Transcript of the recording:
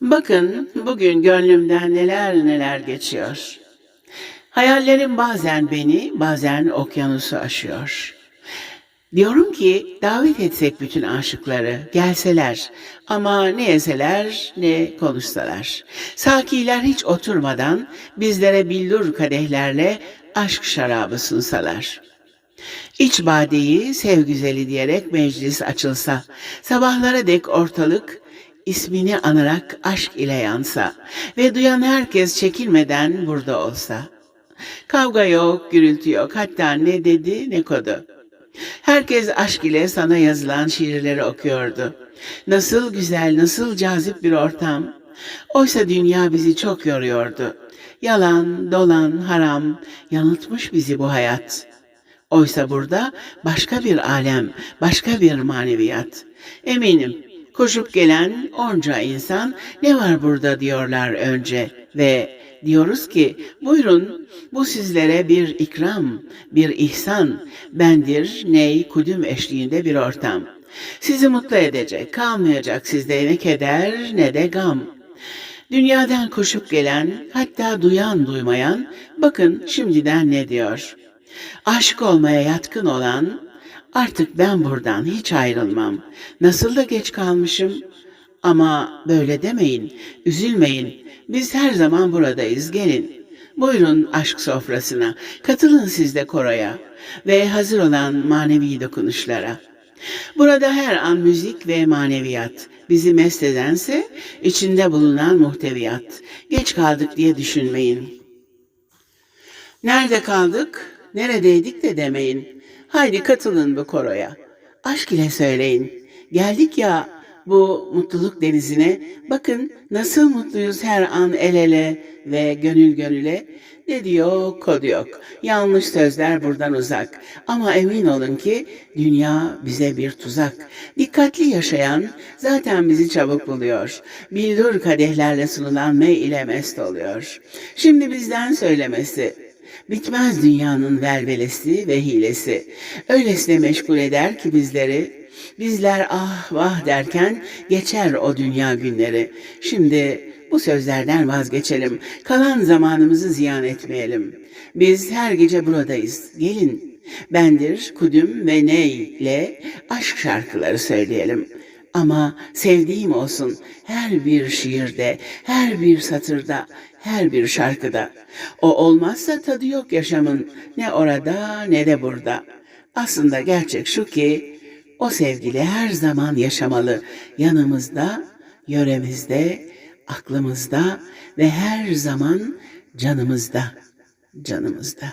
Bakın bugün gönlümden neler neler geçiyor. Hayallerim bazen beni, bazen okyanusu aşıyor. Diyorum ki davet etsek bütün aşıkları, gelseler ama ne yeseler ne konuşsalar. Sakiler hiç oturmadan bizlere billur kadehlerle aşk şarabı sunsalar. İç badeyi sev güzeli diyerek meclis açılsa, sabahlara dek ortalık ismini anarak aşk ile yansa ve duyan herkes çekilmeden burada olsa. Kavga yok, gürültü yok, hatta ne dedi ne kodu. Herkes aşk ile sana yazılan şiirleri okuyordu. Nasıl güzel, nasıl cazip bir ortam. Oysa dünya bizi çok yoruyordu. Yalan, dolan, haram, yanıltmış bizi bu hayat. Oysa burada başka bir alem, başka bir maneviyat. Eminim koşup gelen onca insan ne var burada diyorlar önce ve diyoruz ki buyurun bu sizlere bir ikram, bir ihsan, bendir ney kudüm eşliğinde bir ortam. Sizi mutlu edecek, kalmayacak sizde ne keder ne de gam. Dünyadan koşup gelen, hatta duyan duymayan, bakın şimdiden ne diyor. Aşık olmaya yatkın olan, artık ben buradan hiç ayrılmam. Nasıl da geç kalmışım. Ama böyle demeyin, üzülmeyin. Biz her zaman buradayız, gelin. Buyurun aşk sofrasına, katılın siz de koroya ve hazır olan manevi dokunuşlara. Burada her an müzik ve maneviyat. Bizi mest edense içinde bulunan muhteviyat. Geç kaldık diye düşünmeyin. Nerede kaldık, neredeydik de demeyin. Haydi katılın bu koroya. Aşk ile söyleyin. Geldik ya bu mutluluk denizine. Bakın nasıl mutluyuz her an el ele ve gönül gönüle. Ne diyor, kod yok. Yanlış sözler buradan uzak. Ama emin olun ki dünya bize bir tuzak. Dikkatli yaşayan zaten bizi çabuk buluyor. Bildur kadehlerle sunulan mey ile mest oluyor. Şimdi bizden söylemesi. Bitmez dünyanın velvelesi ve hilesi. Öylesine meşgul eder ki bizleri. Bizler ah vah derken geçer o dünya günleri. Şimdi bu sözlerden vazgeçelim. Kalan zamanımızı ziyan etmeyelim. Biz her gece buradayız. Gelin. Bendir, Kudüm ve Ney ile aşk şarkıları söyleyelim. Ama sevdiğim olsun her bir şiirde, her bir satırda, her bir şarkıda. O olmazsa tadı yok yaşamın ne orada ne de burada. Aslında gerçek şu ki o sevgili her zaman yaşamalı. Yanımızda, yöremizde, aklımızda ve her zaman canımızda, canımızda.